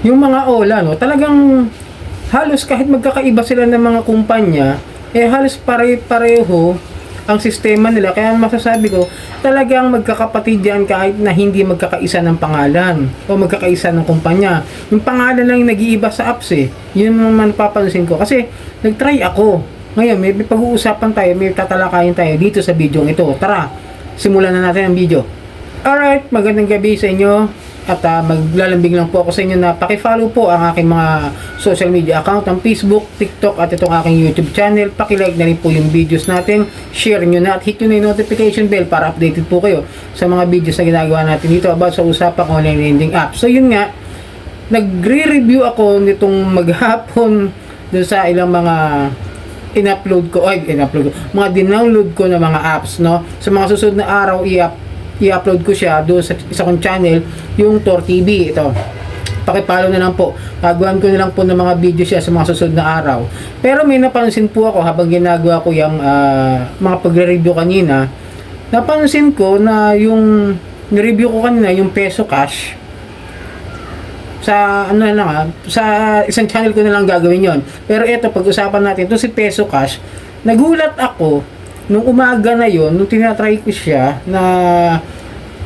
yung mga Ola, no, talagang halos kahit magkakaiba sila ng mga kumpanya, eh halos pare-pareho ang sistema nila. Kaya masasabi ko, talagang magkakapatid yan kahit na hindi magkakaisa ng pangalan o magkakaisa ng kumpanya. Yung pangalan lang yung nag-iiba sa apps eh. Yun naman papansin ko. Kasi nag-try ako. Ngayon, may, pag-uusapan tayo, may tatalakayin tayo dito sa video ito. Tara, simulan na natin ang video. Alright, magandang gabi sa inyo. At ah, maglalambing lang po ako sa inyo na pakifollow po ang aking mga social media account, ang Facebook, TikTok at itong aking YouTube channel. Pakilike na rin po yung videos natin. Share nyo na at hit nyo na yung notification bell para updated po kayo sa mga videos na ginagawa natin dito about sa usapang online lending app. So yun nga, nagre-review ako nitong maghapon dun sa ilang mga in-upload ko, ay in-upload ko, mga dinownload ko na mga apps, no? Sa mga susunod na araw, i-up, i-upload ko siya doon sa isa kong channel, yung Tor TV, ito. Pakipalo na lang po. Gagawan ko na lang po ng mga video siya sa mga susunod na araw. Pero may napansin po ako habang ginagawa ko yung ah, mga pagre-review kanina, napansin ko na yung ni-review ko kanina, yung peso cash, sa ano na lang ha, sa isang channel ko na lang gagawin yon. Pero ito, pag-usapan natin, ito si Peso Cash, nagulat ako, nung umaga na yon nung tinatry ko siya na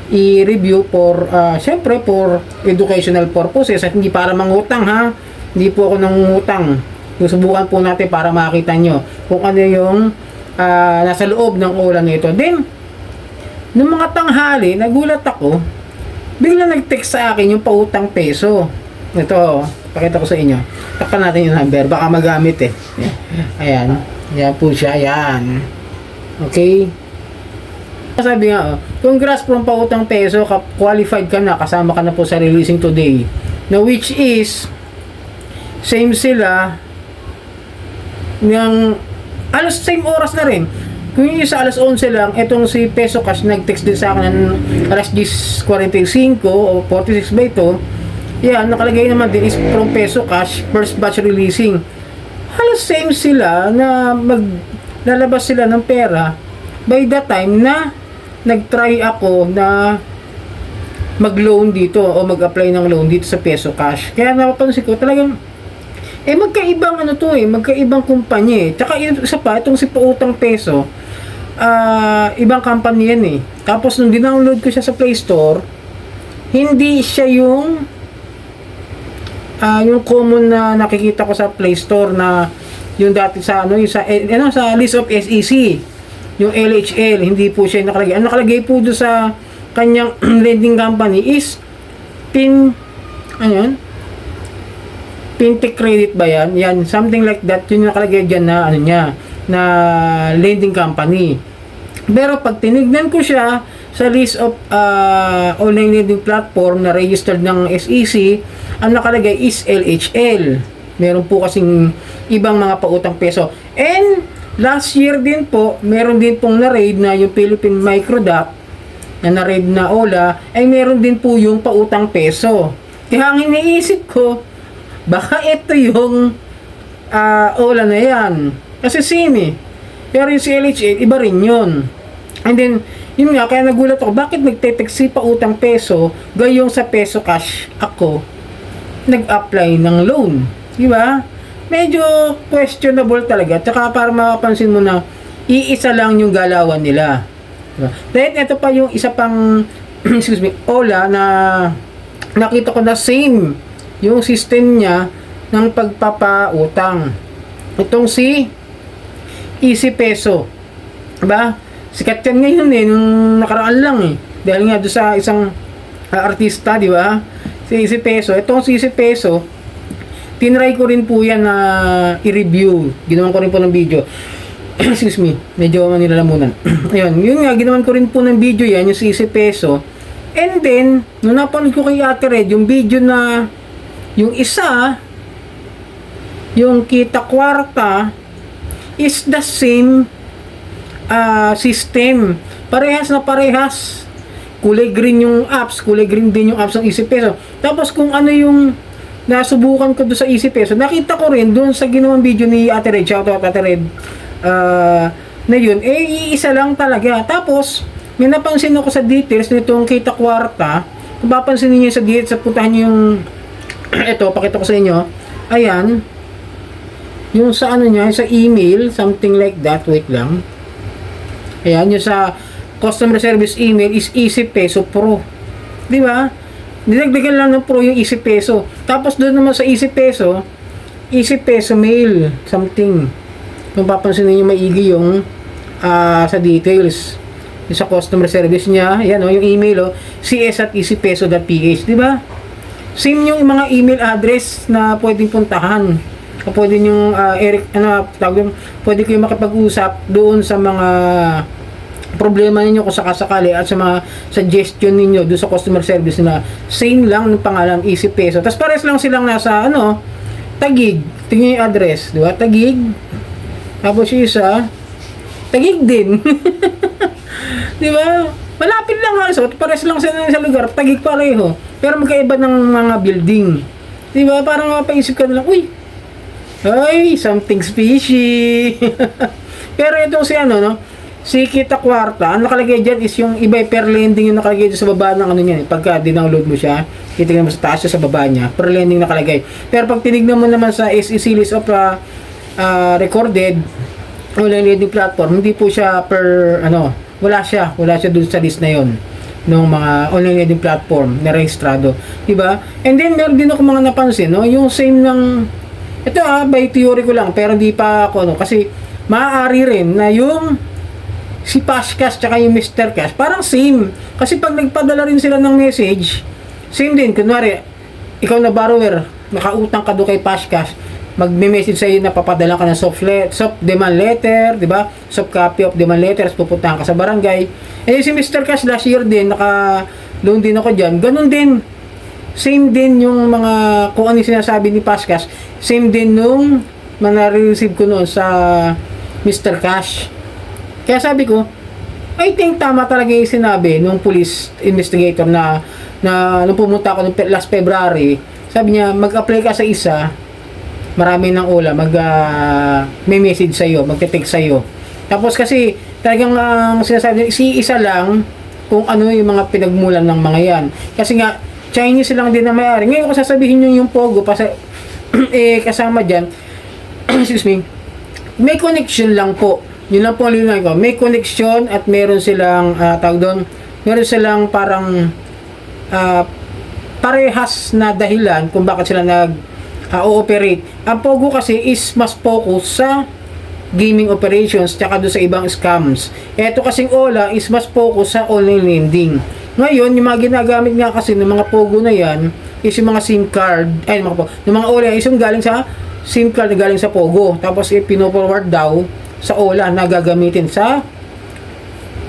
i-review for, uh, syempre for educational purposes at hindi para mangutang ha, hindi po ako nangungutang. Susubukan po natin para makita nyo kung ano yung ah, nasa loob ng ulan nito. Then, nung mga tanghali, nagulat ako, bigla nag-text sa akin yung pautang peso. Ito, pakita ko sa inyo. Takpan natin yung number, baka magamit eh. Ayan, ayan po siya, ayan. Okay? Sabi nga, oh, congrats from pautang peso, qualified ka na, kasama ka na po sa releasing today. Na which is, same sila, ng alas same oras na rin. Kung yung isa alas 11 lang, etong si Peso Cash nag-text din sa akin ng alas 10.45 o 46 ba ito, yan, nakalagay naman din is from Peso Cash, first batch releasing. Halos same sila na maglalabas sila ng pera by the time na nag-try ako na mag-loan dito o mag-apply ng loan dito sa Peso Cash. Kaya napapansin ko talagang eh magkaibang ano to eh, magkaibang kumpanya eh. Tsaka isa pa, itong si Pautang Peso, ah ibang company yan eh. Tapos nung dinownload ko siya sa Play Store, hindi siya yung ah yung common na nakikita ko sa Play Store na yung dati sa ano yung sa eh, ano sa list of SEC yung LHL hindi po siya nakalagay ang nakalagay po do sa kanyang lending company is pin ano yun fintech credit ba yan? Yan, something like that. Yun yung nakalagay dyan na, ano niya, na lending company. Pero pag tinignan ko siya sa list of uh, online lending platform na registered ng SEC, ang nakalagay is LHL. Meron po kasing ibang mga pautang peso. And last year din po, meron din pong na-raid na yung Philippine Microdot na na-raid na OLA, ay meron din po yung pautang peso. Kaya ang iniisip ko, baka ito yung ah OLA na yan. Kasi same eh. Pero yung si LHA, iba rin yun. And then, yun nga, kaya nagulat ako, bakit nagte-text si pautang peso, gayong sa peso cash ako, nag-apply ng loan. Di ba? Medyo questionable talaga. Tsaka para makapansin mo na, iisa lang yung galawan nila. Diba? Then, ito pa yung isa pang, excuse me, OLA na nakita ko na same yung system niya ng pagpapautang. Itong si Easy Peso. Diba? Sikat yan ngayon eh, nung nakaraan lang eh. Dahil nga doon sa isang ah, artista, di ba? Si Easy Peso. Itong si Easy Peso, tinry ko rin po yan na i-review. Ginawan ko rin po ng video. Excuse me, medyo manilalamunan. Ayun, yun nga, ginawan ko rin po ng video yan, yung si Easy Peso. And then, nung napanood ko kay Ate Red, yung video na yung isa, yung kita kwarta, is the same ah, system. Parehas na parehas. Kulay green yung apps, kulay green din yung apps ng Easy Peso. Tapos kung ano yung nasubukan ko doon sa Easy Peso, nakita ko rin doon sa ginawang video ni Ate Red, shoutout Ate Red, ah, na yun, eh, iisa lang talaga. Tapos, may napansin ako sa details nitong kita kwarta, kung papansin niyo sa details, sa puntahan niyo yung ito, pakita ko sa inyo. Ayan. Yung sa ano niya, sa email, something like that. Wait lang. Ayan, yung sa customer service email is Easy Peso Pro. Di ba? Dinagdagan lang ng Pro yung Easy Peso. Tapos doon naman sa Easy Peso, Easy Peso Mail, something. Kung papansin niyo maigi yung ah, sa details. Yung sa customer service niya, yan o, yung email o, cs at easypeso.ph, di ba? Same yung mga email address na pwedeng puntahan. O pwede yung ah, Eric, ano, tawag yung, pwede kayo makipag-usap doon sa mga problema ninyo kung sakasakali at sa mga suggestion ninyo doon sa customer service na same lang ng pangalan Easy Peso. Tapos pares lang silang nasa ano, Tagig. Tingnan yung address, di ba? Tagig. Tapos yung isa, Tagig din. di ba? Malapit lang halos. Pares lang sila sa lugar. Tagig pareho. Pero magkaiba ng mga building. Di ba? Parang mapaisip ka na lang, uy, ay, something fishy. Pero itong si ano, no? Si Kita Kwarta, ang nakalagay dyan is yung iba per lending yung nakalagay dyan sa baba ng ano niya. Pagka dinownload mo siya, titignan mo sa taas sa baba niya, per lending nakalagay. Pero pag tinignan mo naman sa SEC list of uh, uh, recorded online lending platform, hindi po siya per, ano, wala siya. Wala siya dun sa list na yon ng mga online lending platform na rehistrado. Diba? And then, meron din ako mga napansin, no? Yung same ng, ito ah, by theory ko lang, pero di pa ako, no? Kasi, maaari rin na yung si Pashkas tsaka yung Mr. Cash, parang same. Kasi pag nagpadala rin sila ng message, same din. Kunwari, ikaw na borrower, nakautang ka doon kay Pashkas, magme-message sa'yo na papadala ka ng soft, le- soft demand letter, di ba? Soft copy of demand letters, pupuntahan ka sa barangay. Eh si Mr. Cash last year din, naka loan din ako dyan. Ganun din. Same din yung mga, kung ano sinasabi ni Pashkas, same din nung mga receive ko noon sa Mr. Cash. Kaya sabi ko, I think tama talaga yung sinabi nung police investigator na na nung pumunta ako nung last February, sabi niya, mag-apply ka sa isa, marami ng ula, mag ah, may message sa iyo, magte-text sa iyo. Tapos kasi talagang ang sinasabi niya, si isa lang kung ano yung mga pinagmulan ng mga yan. Kasi nga Chinese lang din na may-ari. Ngayon ko sasabihin niyo yung Pogo pa eh kasama diyan. excuse me. May connection lang po. Yun lang po ang ko. May connection at meron silang ah, tawag doon, meron silang parang ah, parehas na dahilan kung bakit sila nag ah, ooperate. Ang Pogo kasi is mas focus sa gaming operations tsaka doon sa ibang scams. Ito kasing Ola is mas focus sa online lending. Ngayon, yung mga ginagamit nga kasi ng mga Pogo na yan is yung mga SIM card, ay mga po, yung mga Ola is yung galing sa SIM card na galing sa Pogo. Tapos eh, pino-forward daw sa Ola na gagamitin sa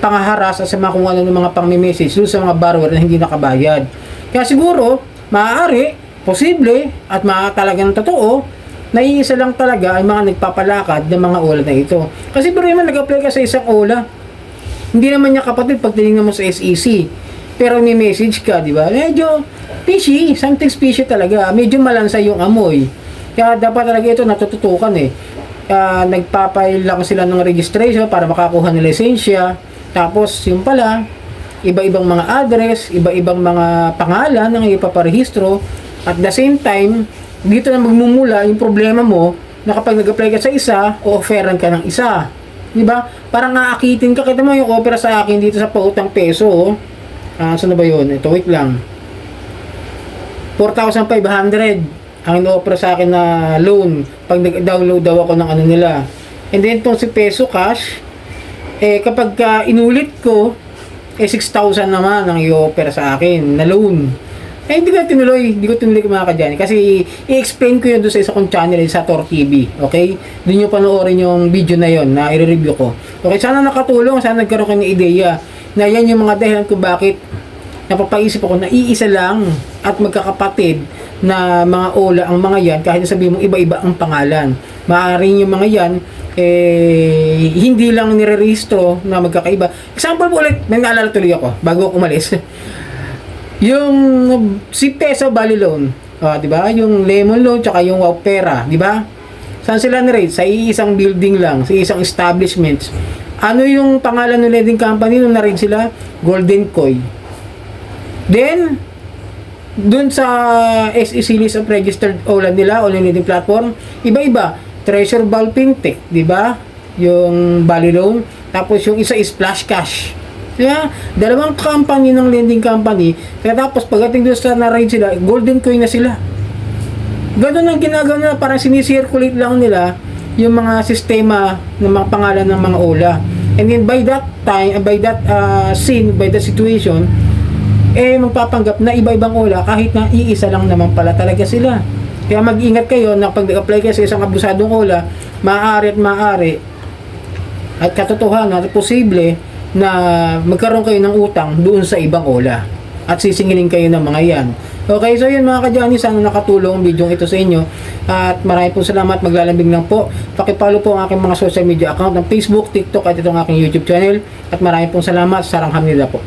pangaharas at sa mga kung ano ng mga pang-message doon sa mga borrower na hindi nakabayad. Kaya siguro, maaari, posible, at mga talagang totoo, na iisa lang talaga ang mga nagpapalakad ng mga ola na ito. Kasi bro naman, nag-apply ka sa isang ola. Hindi naman niya kapatid pag tinignan mo sa SEC. Pero may message ka, di ba? Medyo fishy, something fishy talaga. Medyo malansa yung amoy. Kaya dapat talaga ito natututukan eh. Kaya nagpapail lang sila ng registration para makakuha ng lisensya. Tapos yung pala, iba-ibang mga address, iba-ibang mga pangalan ng ipaparehistro. At the same time, dito na magmumula yung problema mo na kapag nag-apply ka sa isa, o-offeran ka ng isa. Di ba? Parang naakitin ka. Kita mo yung opera sa akin dito sa pautang peso. Oh. Ah, saan na ba yun? Ito, wait lang. 4,500 ang ino-offer sa akin na loan pag nag-download daw ako ng ano nila. And then itong si Peso Cash, eh kapag ka inulit ko, eh 6,000 naman ang i-offer sa akin na loan. Eh hindi ko tinuloy, hindi ko tinuloy mga kadyan. Kasi i-explain ko yun doon sa isa kong channel sa Tor TV. Okay? Doon nyo panoorin yung video na yon na i-review ko. Okay, sana nakatulong, sana nagkaroon kayo ng ideya na yan yung mga dahilan kung bakit napapaisip ako na iisa lang at magkakapatid na mga ola ang mga yan kahit sabihin mo iba-iba ang pangalan. Maaaring yung mga yan eh hindi lang nire-registro na magkakaiba. Example po ulit, may naalala tuloy ako bago ako umalis. yung si Peso Bali Loan, ah, 'di ba? Yung Lemon Loan tsaka yung Wow Pera, 'di ba? Saan sila ni Sa iisang building lang, sa isang establishment. Ano yung pangalan ng lending company nung na sila? Golden Koi. Then, dun sa SEC list of registered OLA nila, online lending platform, iba-iba. Treasure Ball Fintech, di ba? Yung Bali Loan. Tapos yung isa is Splash Cash. Kaya, dalawang company ng lending company. Kaya tapos pagdating doon sa na-rate sila, golden coin na sila. Ganun ang ginagawa nila, parang sinicirculate lang nila yung mga sistema ng mga pangalan ng mga OLA. And then by that time, by that uh, scene, by that situation, eh magpapanggap na iba-ibang OLA kahit na iisa lang naman pala talaga sila. Kaya mag-ingat kayo na pag nag-apply kayo sa isang abusadong OLA, maaari at maaari at katotohanan at posible na magkaroon kayo ng utang doon sa ibang OLA at sisingilin kayo ng mga yan. Okay, so yun mga kadyani, sana nakatulong ang video ito sa inyo at maraming po salamat, maglalambing lang po. Pakipalo po ang aking mga social media account ng Facebook, TikTok at itong aking YouTube channel at maraming pong salamat, sarang hamnila po.